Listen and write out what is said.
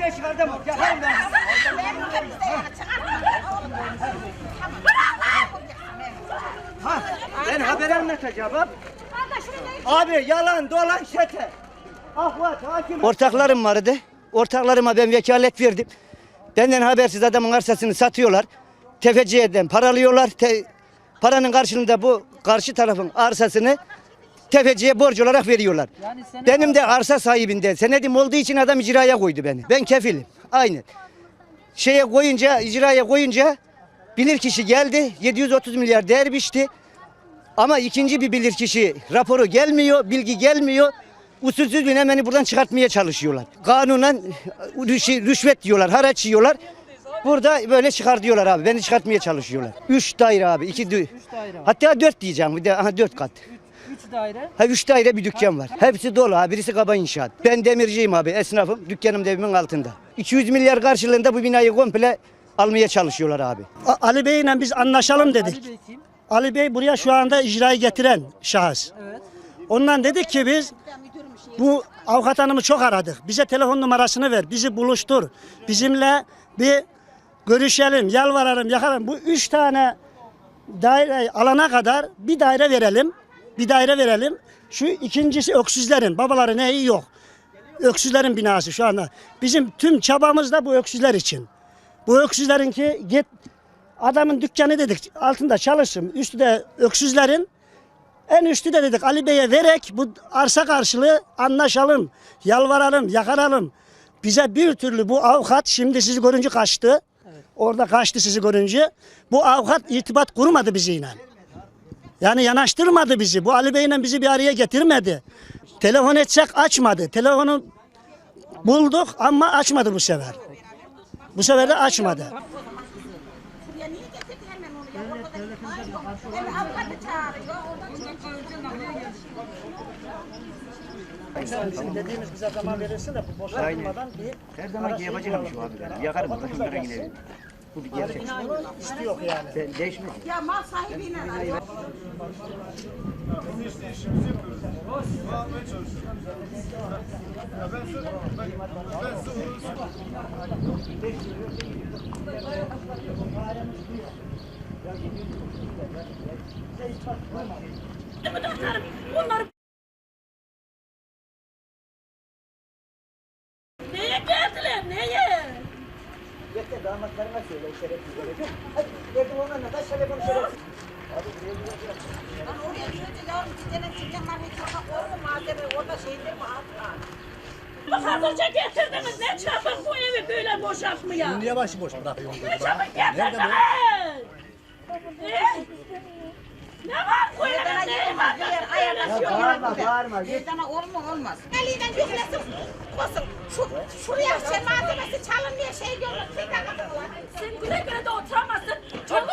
Nerede bu? Yakarım ben. Ha, ben haber anlatacağım abi. Abi yalan dolan çete. Ahvat hakim. Ortaklarım vardı. Ortaklarıma ben vekalet verdim. Benden habersiz adamın arsasını satıyorlar. Tefeciyeden paralıyorlar. Te- paranın karşılığında bu karşı tarafın arsasını tefeciye borç olarak veriyorlar. Yani Benim de arsa sahibinden senedim olduğu için adam icraya koydu beni. Ben kefilim. Aynen. Şeye koyunca, icraya koyunca bilirkişi geldi. 730 milyar değer biçti. Ama ikinci bir bilirkişi raporu gelmiyor, bilgi gelmiyor. Usulsüzlüğüne hemen buradan çıkartmaya çalışıyorlar. Kanunen rüşvet diyorlar, haraç yiyorlar. Burada böyle çıkar diyorlar abi. Beni çıkartmaya çalışıyorlar. Üç daire abi. iki daire. Hatta dört diyeceğim. Bir de aha dört kat. 3 daire. Ha üç daire bir dükkan var. Hepsi dolu ha. Birisi kaba inşaat. Ben demirciyim abi. Esnafım. Dükkanım da evimin altında. 200 milyar karşılığında bu binayı komple almaya çalışıyorlar abi. A- Ali Bey'le biz anlaşalım dedik. Ali Bey kim? Ali Bey buraya şu anda icrayı getiren şahıs. Evet. Ondan dedik ki biz bu avukat hanımı çok aradık. Bize telefon numarasını ver. Bizi buluştur. Bizimle bir görüşelim, yalvaralım, yakarım. Bu üç tane daire alana kadar bir daire verelim. Bir daire verelim. Şu ikincisi öksüzlerin. Babaları neyi yok. Öksüzlerin binası şu anda. Bizim tüm çabamız da bu öksüzler için. Bu öksüzlerin ki git adamın dükkanı dedik altında çalışsın. Üstü de öksüzlerin en üstü de dedik Ali Bey'e verek bu arsa karşılığı anlaşalım, yalvaralım, yakaralım. Bize bir türlü bu avukat şimdi sizi görünce kaçtı. Orada kaçtı sizi görünce. Bu avukat irtibat kurmadı biziyle. Yani yanaştırmadı bizi. Bu Ali Bey'le bizi bir araya getirmedi. Telefon etsek açmadı. Telefonu bulduk ama açmadı bu sefer. Bu sefer de açmadı. Çıkıyor. Dediğimiz bize zaman verirsin de bu boşaltmadan bir Her zamanki yapacağım şu abi. Yakarım şunlara gidelim. Bu bir gerçek. isti yok yani. Ben değişmedi. Ya mal sahibiyle arıyor. Bunlar Neye Yeter damatlarına söyle o şerefsizlere. Hadi verdim onlarla da telefon şerefsiz. Lan oraya gidince yavrum bir tane çıkanlar hiç yok. Orada malzeme orada şeyler mi atlar? Bak hazırca getirdiniz. Ne çabuk bu evi böyle boşaltmaya. Niye başıboş bırakıyorsun? Ne çabuk getirdiniz. Ne var bu evde? Ne yıkılmaz. var? Ayarlaşıyor. Bağırma bağırma. Meydana olma olmaz. Eliyle yüklesin basın. Şu, şuraya şey malzemesi çalın diye şey diyorlar. Sen güle güle de oturamazsın. Çoluk